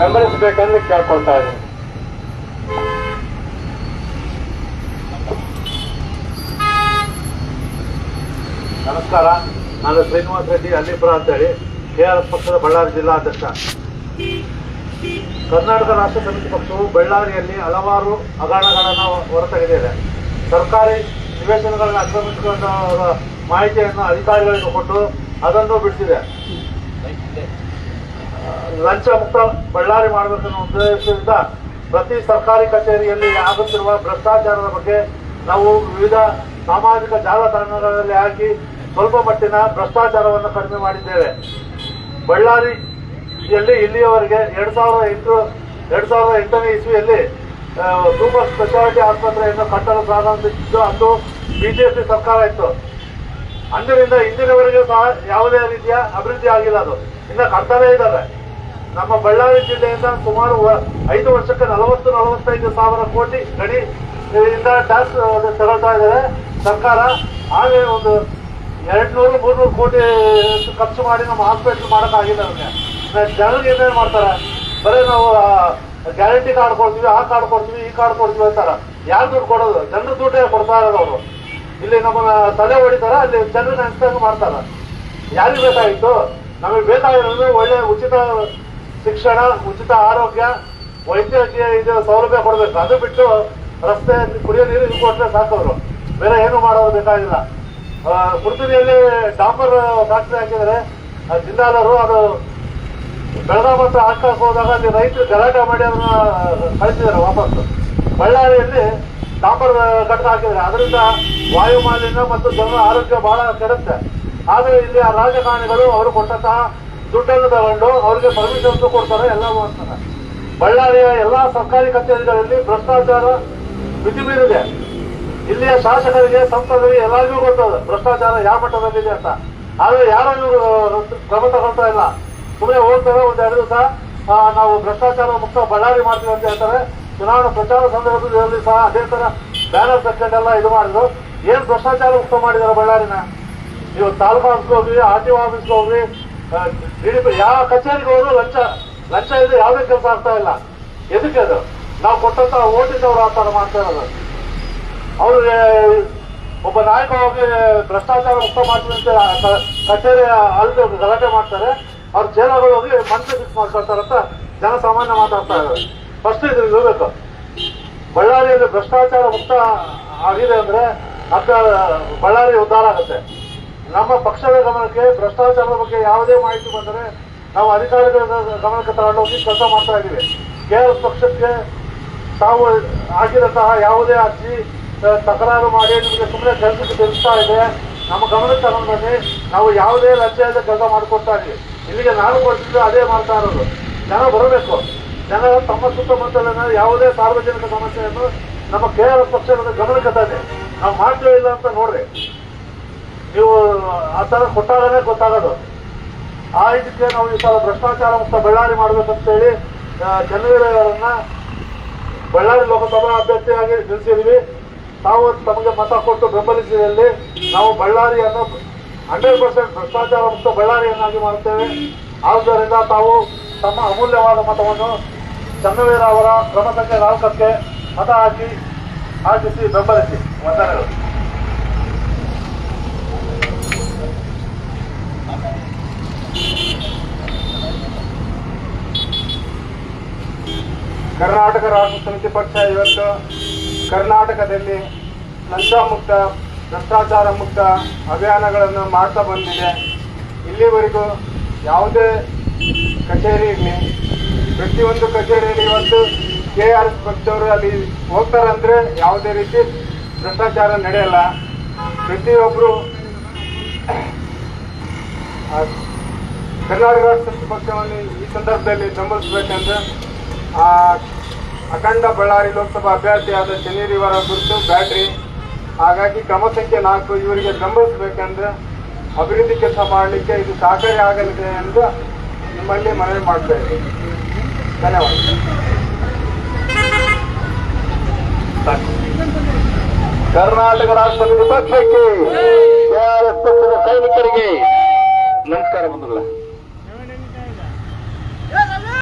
ಬೆಂಬಲಿಸಬೇಕೆಂದು ಕೇಳ್ಕೊಳ್ತಾ ಇದ್ದೀನಿ. ನಮಸ್ಕಾರ, ನಾನು ಶ್ರೀನಿವಾಸ ರೆಡ್ಡಿ ಅಲ್ಲಿಪುರ ಅಂತೇಳಿ ಕೆ ಆರ್ ಎಸ್ ಪಕ್ಷದ ಬಳ್ಳಾರಿ ಜಿಲ್ಲಾಧ್ಯಕ್ಷ ಕರ್ನಾಟಕ ರಾಷ್ಟ್ರ ಸಮಿತಿ ಪಕ್ಷವು ಬಳ್ಳಾರಿಯಲ್ಲಿ ಹಲವಾರು ಹಗರಣಗಳನ್ನು ಹೊರತೆಗೆದಿದೆ. ಸರ್ಕಾರಿ ನಿವೇಶನಗಳನ್ನು ಆಕ್ರಮಿಸಿಕೊಂಡ ಮಾಹಿತಿಯನ್ನು ಅಧಿಕಾರಿಗಳಿಗೆ ಕೊಟ್ಟು ಅದನ್ನು ಬಿಡಿಸಿದೆ. ಲಂಚ ಮುಕ್ತ ಬಳ್ಳಾರಿ ಮಾಡಬೇಕನ್ನೋ ಉದ್ದೇಶದಿಂದ ಪ್ರತಿ ಸರ್ಕಾರಿ ಕಚೇರಿಯಲ್ಲಿ ಆಗುತ್ತಿರುವ ಭ್ರಷ್ಟಾಚಾರದ ಬಗ್ಗೆ ನಾವು ವಿವಿಧ ಸಾಮಾಜಿಕ ಜಾಲತಾಣಗಳಲ್ಲಿ ಹಾಕಿ ಸ್ವಲ್ಪ ಮಟ್ಟಿನ ಭ್ರಷ್ಟಾಚಾರವನ್ನು ಕಡಿಮೆ ಮಾಡಿದ್ದೇವೆ. ಬಳ್ಳಾರಿಯಲ್ಲಿ ಇಲ್ಲಿಯವರೆಗೆ ಎರಡು ಸಾವಿರದ ಎಂಟು, ಎರಡು ಸಾವಿರದ ಎಂಟನೇ ಇಸ್ವಿಯಲ್ಲಿ ಸೂಪರ್ ಸ್ಪೆಷಾಲಿಟಿ ಆಸ್ಪತ್ರೆಯನ್ನು ಕಟ್ಟಲು ಪ್ರಾರಂಭಿಸಿದ್ದು ಅಂದು ಬಿಜೆಪಿ ಸರ್ಕಾರ ಇತ್ತು. ಅಂದಿನಿಂದ ಇಂದಿನವರೆಗೂ ಸಹ ಯಾವುದೇ ರೀತಿಯ ಅಭಿವೃದ್ಧಿ ಆಗಿಲ್ಲ ಅದು. ಇನ್ನು ಕಟ್ತಾನೇ ಇದ್ದಾರೆ. ನಮ್ಮ ಬಳ್ಳಾರಿ ಜಿಲ್ಲೆಯಿಂದ ಸುಮಾರು ಐದು ವರ್ಷಕ್ಕೆ ನಲವತ್ತು, ನಲವತ್ತೈದು ಸಾವಿರ ಕೋಟಿ ಗಡಿ ಇಂದ ಟ್ಯಾಕ್ಸ್ ತಗೊಳ್ತಾ ಇದ್ದಾರೆ. ಸರ್ಕಾರ ಹಾಗೆ ಒಂದು ಎರಡ್ನೂರು, ಮೂರ್ನೂರು ಕೋಟಿ ಖರ್ಚು ಮಾಡಿ ನಮ್ಮ ಹಾಸ್ಪಿಟ್ಲ್ ಮಾಡೋಕ್ಕಾಗಿಲ್ಲ ನಮಗೆ. ಜನರಿಗೆ ಏನೇನು ಮಾಡ್ತಾರೆ? ಬರೀ ನಾವು ಗ್ಯಾರಂಟಿ ಕಾರ್ಡ್ ಕೊಡ್ತೀವಿ, ಆ ಕಾರ್ಡ್ ಕೊಡ್ತೀವಿ, ಈ ಕಾರ್ಡ್ ಕೊಡ್ತೀವಿ ಅಂತಾರೆ. ಯಾರು ದುಡ್ಡು ಕೊಡೋದು? ಜನರ ದುಡ್ಡೇ ಕೊಡ್ತಾ ಇರೋದು ಅವರು. ಇಲ್ಲಿ ನಮ್ಮನ್ನ ತಲೆ ಹೊಡಿತಾರೆ, ಅಲ್ಲಿ ಜನರ ಅನ್ಸ್ದಂಗೆ ಮಾಡ್ತಾರೆ. ಯಾರಿಗೆ ಬೇಕಾಗಿತ್ತು? ನಮಗೆ ಬೇಕಾಗಿರೋದು ಒಳ್ಳೆ ಉಚಿತ ಶಿಕ್ಷಣ ಉಚಿತ ಆರೋಗ್ಯ ವೈದ್ಯಕೀಯ ಇದು ಸೌಲಭ್ಯ ಕೊಡಬೇಕು. ಅದು ಬಿಟ್ಟು ರಸ್ತೆ ಕುಡಿಯೋ ನೀರು ಇದು ಕೊಟ್ಟರೆ ಸಾಕವರು ಬೇರೆ ಏನು ಮಾಡೋದು ಬೇಕಾಗಿಲ್ಲ. ಆ, ಕುರ್ತುರಿಯಲ್ಲಿ ಡಾಂಬರ್ ಫ್ಯಾಕ್ಟ್ರಿ ಹಾಕಿದರೆ ಜಿಂದಾಲರು ಅದು ಬೆಳಗಾವ್ ಹತ್ರ ಹಾಕಕ್ಕೆ ಹೋದಾಗ ಅಲ್ಲಿ ರೈತರು ಗಲಾಟೆ ಮಾಡಿ ಅದನ್ನ ಕಳಿಸಿದ್ದಾರೆ ವಾಪಸ್ ಬಳ್ಳಾರಿಯಲ್ಲಿ ಡಾಂಬರ್ ಕಟ್ಟ ಹಾಕಿದ್ದಾರೆ. ಅದರಿಂದ ವಾಯುಮಾಲಿನ್ಯ ಮತ್ತು ಜನರ ಆರೋಗ್ಯ ಬಹಳ ಕೆಡುತ್ತೆ. ಆದರೆ ಇಲ್ಲಿ ಆ ರಾಜಕಾರಣಿಗಳು ಅವರು ಕೊಟ್ಟಂತಹ ದುಡ್ಡನ್ನು ತಗೊಂಡು ಅವ್ರಿಗೆ ಪರ್ಮಿಷನ್ ಕೊಡ್ತಾರೆ ಎಲ್ಲ ಮಾಡ್ತಾರೆ. ಬಳ್ಳಾರಿಯ ಎಲ್ಲಾ ಸರ್ಕಾರಿ ಕಚೇರಿಗಳಲ್ಲಿ ಭ್ರಷ್ಟಾಚಾರ ಮಿತಿಮೀರಿದೆ ಇಲ್ಲಿಯ ಶಾಸಕರಿಗೆ, ಸಂಸದರಿಗೆ ಎಲ್ಲರಿಗೂ ಗೊತ್ತದ, ಭ್ರಷ್ಟಾಚಾರ ಯಾವ ಮಟ್ಟದಲ್ಲಿದೆ ಅಂತ. ಆದ್ರೆ ಯಾರು ಇವರು ಕ್ರಮ ತಗೊಳ್ತಾ ಇಲ್ಲ. ಸುಮ್ಮನೆ ಹೋಗ್ತಾರೆ ಒಂದು ಎರಡು ದಿವಸ ನಾವು ಭ್ರಷ್ಟಾಚಾರ ಮುಕ್ತ ಬಳ್ಳಾರಿ ಮಾಡ್ತೀವಿ ಅಂತ ಹೇಳ್ತಾರೆ. ಚುನಾವಣಾ ಪ್ರಚಾರ ಸಂದರ್ಭದಲ್ಲಿ ಸಹ ಅದೇ ತರ ಬ್ಯಾನರ್ ತಕ್ಕಂಡೆಲ್ಲ ಇದು ಮಾಡಿದ್ರು. ಏನ್ ಭ್ರಷ್ಟಾಚಾರ ಮುಕ್ತ ಮಾಡಿದಾರೆ ಬಳ್ಳಾರಿನ? ನೀವು ತಾಲೂಕು ಆಫೀಸ್ಗೆ ಹೋಗ್ರಿ, ಆರ್ ಟಿ ಆಫೀಸ್ಗೆ ಹೋಗ್ರಿ ಯಾವ ಕಚೇರಿಗೆ ಹೋದ್ರು ಲಂಚ ಲಂಚ ಇಲ್ಲದೆ ಯಾವುದೇ ಕೆಲಸ ಆಗ್ತಾ ಇಲ್ಲ. ಎದಕ್ಕೆ ಅದು? ನಾವು ಕೊಟ್ಟಂತ ಓಟಿದವರು ಆ ಥರ ಮಾಡ್ತಾ ಇರೋದು. ಅವರು ಒಬ್ಬ ನಾಯಕ ಹೋಗಿ ಭ್ರಷ್ಟಾಚಾರ ಮುಕ್ತ ಮಾಡ್ತೀನಿ ಅಂತ ಕಚೇರಿ ಅಲ್ಲಿ ಗಲಾಟೆ ಮಾಡ್ತಾರೆ. ಅವ್ರ ಜೇಲಗಳು ಹೋಗಿ ಮನಸ್ಸು ಫಿಕ್ಸ್ ಮಾಡ್ಕೊಳ್ತಾರೆ ಅಂತ ಜನಸಾಮಾನ್ಯ ಮಾತಾಡ್ತಾ ಇದ್ದಾರೆ. ಫಸ್ಟ್ ಇದು ಇರಬೇಕು. ಬಳ್ಳಾರಿಯಲ್ಲಿ ಭ್ರಷ್ಟಾಚಾರ ಮುಕ್ತ ಆಗಿದೆ ಅಂದ್ರೆ ಅಕ್ಕ ಬಳ್ಳಾರಿ ಉದ್ಧಾರ ಆಗುತ್ತೆ. ನಮ್ಮ ಪಕ್ಷದ ಗಮನಕ್ಕೆ, ಭ್ರಷ್ಟಾಚಾರದ ಬಗ್ಗೆ ಯಾವುದೇ ಮಾಹಿತಿ ಬಂದರೆ ನಾವು ಅಧಿಕಾರಿಗಳ ಗಮನಕ್ಕೆ ತಗೊಂಡೋಗಿ ಕೆಲಸ ಮಾಡ್ತಾ ಇದ್ದೀವಿ. ಕೆ ಆರ್ ಎಸ್ ಪಕ್ಷಕ್ಕೆ ತಾವು ಹಾಕಿದಂತಹ ಯಾವುದೇ ಅರ್ಜಿ ತಕರಾರು ಮಾಡಿ ನಿಮಗೆ ಸುಮ್ಮನೆ ಕೆಲಸಕ್ಕೆ ತಿಳಿಸ್ತಾ ಇದೆ. ನಮ್ಮ ಗಮನಕ್ಕೆ ತಗೊಂಡು ಬನ್ನಿ. ನಾವು ಯಾವುದೇ ಲಜ್ಜೆಯಿಂದ ಕೆಲಸ ಮಾಡಿಕೊಡ್ತಾ ಇದ್ದೀವಿ. ಇಲ್ಲಿಗೆ ನಾನು ಕೊಡ್ತಿದ್ದು ಅದೇ ಮಾಡ್ತಾ ಇರೋದು ಜನ ಬರಬೇಕು. ಜನ ತಮ್ಮ ಸುತ್ತಮುತ್ತಲಿನ ಯಾವುದೇ ಸಾರ್ವಜನಿಕ ಸಮಸ್ಯೆಯನ್ನು ನಮ್ಮ ಕೆ ಆರ್ ಎಸ್ ಪಕ್ಷದ ಗಮನಕ್ಕೆ ತಂದೆ ನಾವು ಮಾಡ್ತೇವೆ ಇಲ್ಲ ಅಂತ ನೋಡ್ರಿ. ನೀವು ಆ ಥರ ಕೊಟ್ಟಾಗಲೇ ಗೊತ್ತಾಗೋದು. ಆ ಇದಕ್ಕೆ ನಾವು ಈ ಸಲ ಭ್ರಷ್ಟಾಚಾರ ಮುಕ್ತ ಬಳ್ಳಾರಿ ಮಾಡ್ಬೇಕಂತೇಳಿ ಜನಗಳನ್ನ ಬಳ್ಳಾರಿ ಲೋಕಸಭಾ ಅಭ್ಯರ್ಥಿಯಾಗಿ ನಿಲ್ಲಿಸಿದ್ವಿ ತಾವು ತಮಗೆ ಮತ ಕೊಟ್ಟು ಬೆಂಬಲಿಸಿದಲ್ಲಿ ನಾವು ಬಳ್ಳಾರಿಯನ್ನು ಹಂಡ್ರೆಡ್ ಪರ್ಸೆಂಟ್ ಭ್ರಷ್ಟಾಚಾರ ಮುಕ್ತ ಬಳ್ಳಾರಿಯನ್ನಾಗಿ ಮಾಡುತ್ತೇವೆ. ಆದ್ದರಿಂದ ತಾವು ತಮ್ಮ ಅಮೂಲ್ಯವಾದ ಮತವನ್ನು ಚನ್ನವೀರ ಅವರ ಕ್ರಮ ಸಂಖ್ಯೆ ನಾಲ್ಕಕ್ಕೆ ಮತ ಹಾಕಿ, ಹಾಕಿಸಿ ಬೆಂಬಲಿಸಿ. ವಂದನೆಗಳು ಕರ್ನಾಟಕ ರಾಷ್ಟ್ರ ಸಮಿತಿ ಪಕ್ಷ ಇವತ್ತು ಕರ್ನಾಟಕದಲ್ಲಿ ಲಂಚ ಮುಕ್ತ ಭ್ರಷ್ಟಾಚಾರ ಮುಕ್ತ ಅಭಿಯಾನಗಳನ್ನು ಮಾಡ್ತಾ ಬಂದಿದೆ. ಇಲ್ಲಿವರೆಗೂ ಯಾವುದೇ ಕಚೇರಿ ಇರಲಿ, ಪ್ರತಿಯೊಂದು ಕಚೇರಿಯಲ್ಲಿ ಇವತ್ತು ಕೆ ಆರ್ ಎಸ್ ಪಕ್ಷದವರು ಅಲ್ಲಿ ಹೋಗ್ತಾರಂದ್ರೆ ಯಾವುದೇ ರೀತಿ ಭ್ರಷ್ಟಾಚಾರ ನಡೆಯಲ್ಲ. ಪ್ರತಿಯೊಬ್ಬರು ಕರ್ನಾಟಕ ರಾಷ್ಟ್ರ ಪಕ್ಷವನ್ನು ಈ ಸಂದರ್ಭದಲ್ಲಿ ಬೆಂಬಲಿಸಬೇಕಂದ್ರೆ ಆ, ಅಖಂಡ ಬಳ್ಳಾರಿ ಲೋಕಸಭಾ ಅಭ್ಯರ್ಥಿಯಾದ ಇವರ ಗುರುತು ಬ್ಯಾಟ್ರಿ. ಹಾಗಾಗಿ ಕ್ರಮ ಸಂಖ್ಯೆ ನಾಲ್ಕು ಇವರಿಗೆ ಬೆಂಬಲಿಸಬೇಕಂದ್ರೆ ಅಭಿವೃದ್ಧಿ ಕೆಲಸ ಮಾಡಲಿಕ್ಕೆ ಇದು ಸಹಕಾರಿ ಆಗಲಿದೆ ಎಂದು ನಿಮ್ಮಲ್ಲಿ ಮನವಿ ಮಾಡಬೇಕು ಧನ್ಯವಾದ. ಕರ್ನಾಟಕ ರಾಷ್ಟ್ರ ವಿಪಕ್ಷಕ್ಕೆ ಸೈನಿಕರಿಗೆ ನಮಸ್ಕಾರ ಬಂಧುಗಳ.